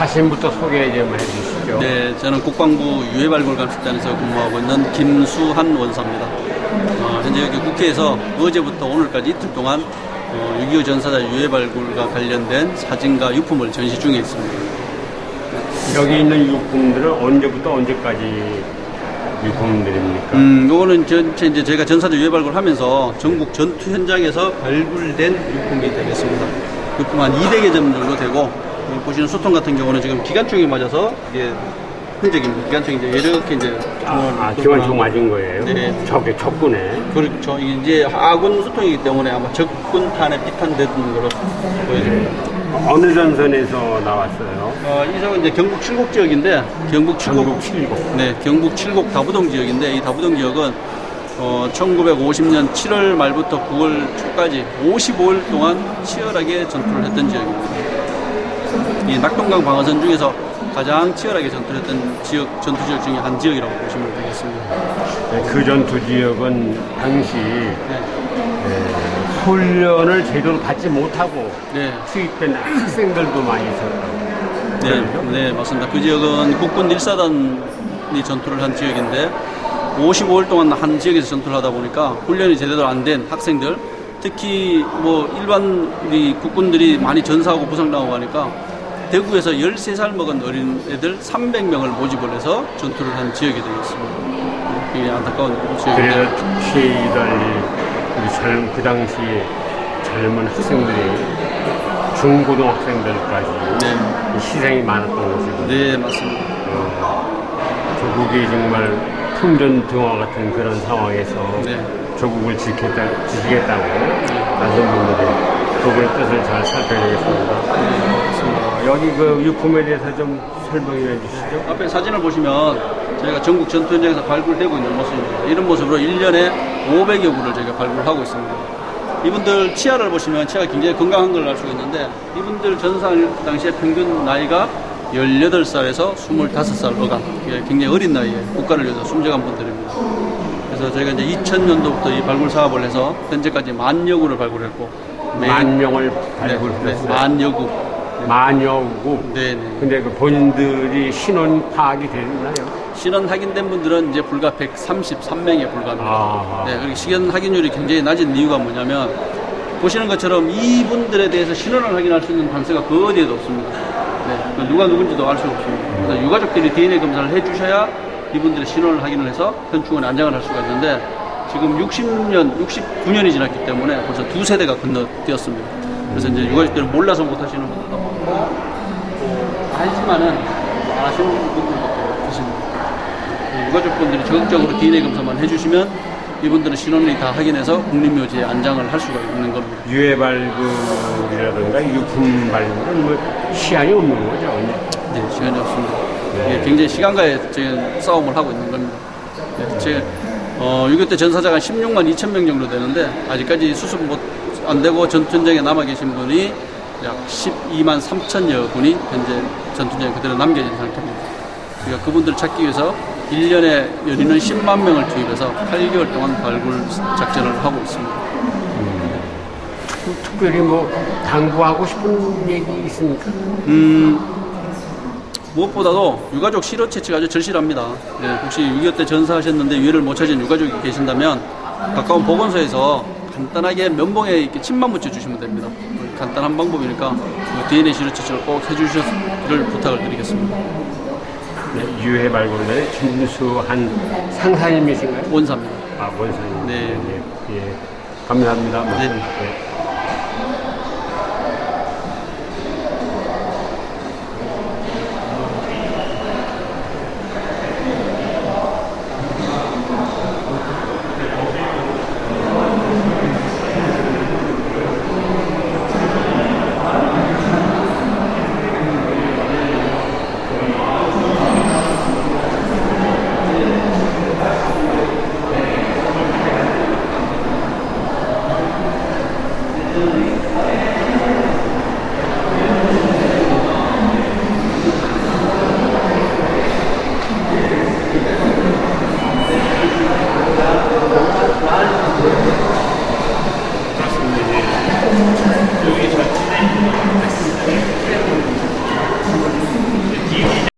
자신부터 소개 좀 해주시죠. 네, 저는 국방부 유해발굴감식단에서 근무하고 있는 김수한 원사입니다. 어, 현재 여기 국회에서 어제부터 오늘까지 이틀 동안 어, 6.25 전사자 유해발굴과 관련된 사진과 유품을 전시 중에 있습니다. 여기 있는 유품들은 언제부터 언제까지 유품들입니까? 음, 요거는 전체 이제 저희가 전사자 유해발굴 하면서 전국 전투 현장에서 발굴된 유품이 되겠습니다. 유품 한 200여 점 정도 되고, 보시는 수통 같은 경우는 지금 기관총이 맞아서 이게 흔적입니다. 기관총이 이제 이렇게 이제 아, 기관총 맞은 거예요? 네. 저게 적군에. 그렇죠. 이게 이제 아군 수통이기 때문에 아마 적군탄에 비탄된 걸로 보여집니다. 어느 전선에서 나왔어요? 어, 이 지역은 이제 경북 칠곡 지역인데 경북 칠곡 칠곡. 네, 경북 칠곡 다부동 지역인데 이 다부동 지역은 어, 1950년 7월 말부터 9월 초까지 55일 동안 치열하게 전투를 했던 지역입니다. 이 낙동강 방어선 중에서 가장 치열하게 전투를 했던 지역 전투 지역 중에 한 지역이라고 보시면 되겠습니다. 네, 그 전투 지역은 당시 네, 에, 훈련을 제대로 받지 못하고 네, 투입된 학생들도 많이 있었고. 네, 네, 맞습니다. 그 지역은 국군 1사단이 전투를 한 지역인데 55일 동안 한 지역에서 전투를 하다 보니까 훈련이 제대로 안 된 학생들 특히 뭐 일반 우리 국군들이 많이 전사하고 부상당하고 하니까 대구에서 13살 먹은 어린 애들 300명을 모집을 해서 전투를 한 지역이 되겠습니다. 이게 안타까운 지역인데 그래서 특히 달리 우리 젊은 그 당시에 젊은 학생들이 중고등학생들까지 네, 희생이 많았던 곳이거든요. 네 맞습니다. 조국이 정말 풍전등화 같은 그런 상황에서 네. 조국을 지켰다, 지키겠다고 하신 분들이 그분의 뜻을 잘 살펴내겠습니다. 어, 여기 그 유품에 대해서 좀 설명해 주시죠. 앞에 사진을 보시면 저희가 전국 전투 현장에서 발굴되고 있는 모습입니다. 이런 모습으로 1년에 500여 구를 저희가 발굴하고 있습니다. 이분들 치아를 보시면 치아가 굉장히 건강한 걸 알 수가 있는데 이분들 전사 당시에 평균 나이가 18살에서 25살 어간 예, 굉장히 어린 나이에 국가를 위해서 숨져간 분들입니다. 그래서 저희가 이제 2000년도부터 이 발굴 사업을 해서 현재까지 만여 구를 발굴했고 만 명을 네, 네, 발굴했어요. 만여 구. 만여 구. 네, 네. 근데 그 본인들이 신원 파악이 되나요? 신원 확인된 분들은 이제 불과 133명에 불과합니다. 아. 네, 그리고 신원 확인율이 굉장히 낮은 이유가 뭐냐면 보시는 것처럼 이분들에 대해서 신원을 확인할 수 있는 단서가 그 어디에도 없습니다. 네, 그 누가 누군지도 알 수가 없습니다. 그래서 유가족들이 DNA 검사를 해주셔야 이분들의 신원을 확인을 해서 현충원에 안장을 할 수가 있는데 지금 60년, 69년이 지났기 때문에 벌써 두 세대가 건너뛰었습니다. 그래서 이제 유가족들은 몰라서 못하시는 분들도 또 알지만은 안 하시는 분들도 계십니다. 유가족 분들이 적극적으로 DNA 검사만 해주시면 이분들은 신원을 다 확인해서 국립묘지에 안장을 할 수가 있는 겁니다. 유해 발굴이라든가 유품 발굴은 뭐 시한이 없는 거죠. 네, 시간이 없습니다. 예, 굉장히 시간과의 싸움을 하고 있는 겁니다. 네, 제, 어, 6.25때 전사자가 16만 2천 명 정도 되는데 아직까지 수습 못, 안 되고 전투현장에 남아 계신 분이 약 12만 3천여 분이 현재 전투현장에 그대로 남겨진 상태입니다. 그러니까 그분들을 찾기 위해서 1년에 연인은 10만 명을 투입해서 8개월 동안 발굴 작전을 하고 있습니다. 특별히 뭐 당부하고 싶은 얘기 있습니까? 음, 무엇보다도 유가족 실효 채취가 아주 절실합니다. 네, 혹시 6.25 때 전사하셨는데 유해를 못 찾은 유가족이 계신다면 가까운 보건소에서 간단하게 면봉에 이렇게 침만 묻혀주시면 됩니다. 간단한 방법이니까 그 DNA 채취를 꼭 해주시기를 부탁을 드리겠습니다. 네, 유해 발굴의 김수 한 상사님이신가요? 원사입니다. 아, 원사님. 네. 예, 예. 감사합니다. 네. 네.